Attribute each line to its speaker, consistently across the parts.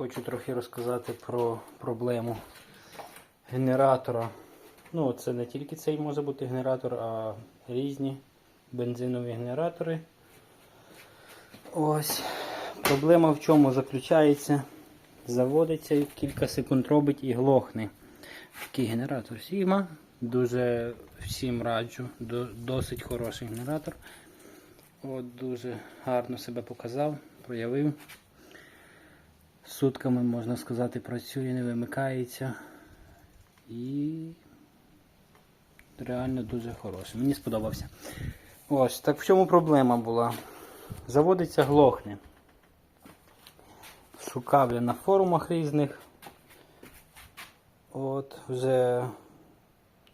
Speaker 1: хочу трохи розказати про проблему генератора. Ну, це не тільки цей може бути генератор, а різні бензинові генератори. Ось. Проблема в чому заключається? Заводиться і кілька секунд робить і глохне. Такий генератор Sigma. Дуже всім раджу. Досить хороший генератор. От Дуже гарно себе показав, проявив. Сутками, можна сказати, працює, не вимикається. І реально дуже хороший. Мені сподобався. Ось, так в чому проблема була? Заводиться глохне. Шукав я на форумах різних. От, вже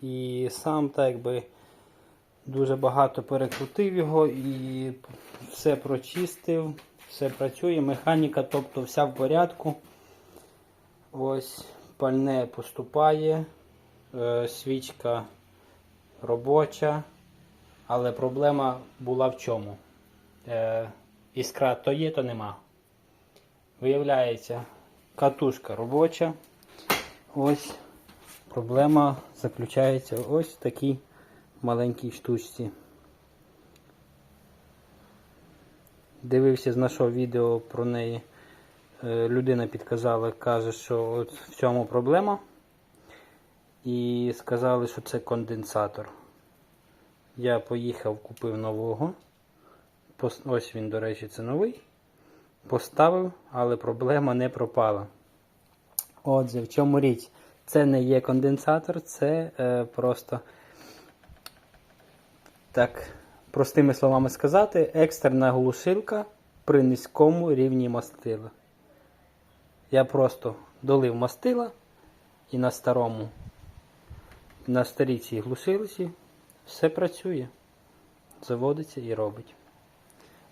Speaker 1: і сам так якби дуже багато перекрутив його і все прочистив, все працює, механіка, тобто вся в порядку. Ось пальне поступає, е, свічка робоча, але проблема була в чому? Е, іскра то є, то нема. Виявляється, катушка робоча. Ось проблема заключається ось в такій маленькій штучці. Дивився, знайшов відео про неї. Е, Людина підказала, каже, що от в цьому проблема. І сказали, що це конденсатор. Я поїхав, купив нового. Ось він, до речі, це новий. Поставив, але проблема не пропала. Отже, в чому річ? Це не є конденсатор, це е, просто, так, простими словами сказати, екстерна глушилка при низькому рівні мастила. Я просто долив мастила і на старому, на старій цій глушилці все працює. Заводиться і робить.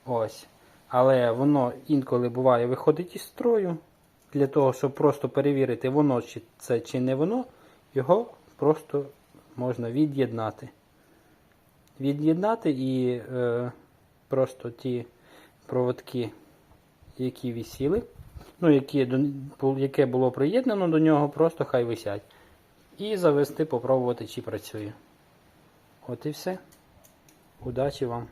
Speaker 1: Ось. Але воно інколи буває виходить із строю. Для того, щоб просто перевірити, воно чи це чи не воно, його просто можна від'єднати. Від'єднати і е, просто ті проводки, які висіли, ну, які, яке було приєднано до нього, просто хай висять. І завести, попробувати, чи працює. От і все. Удачі вам!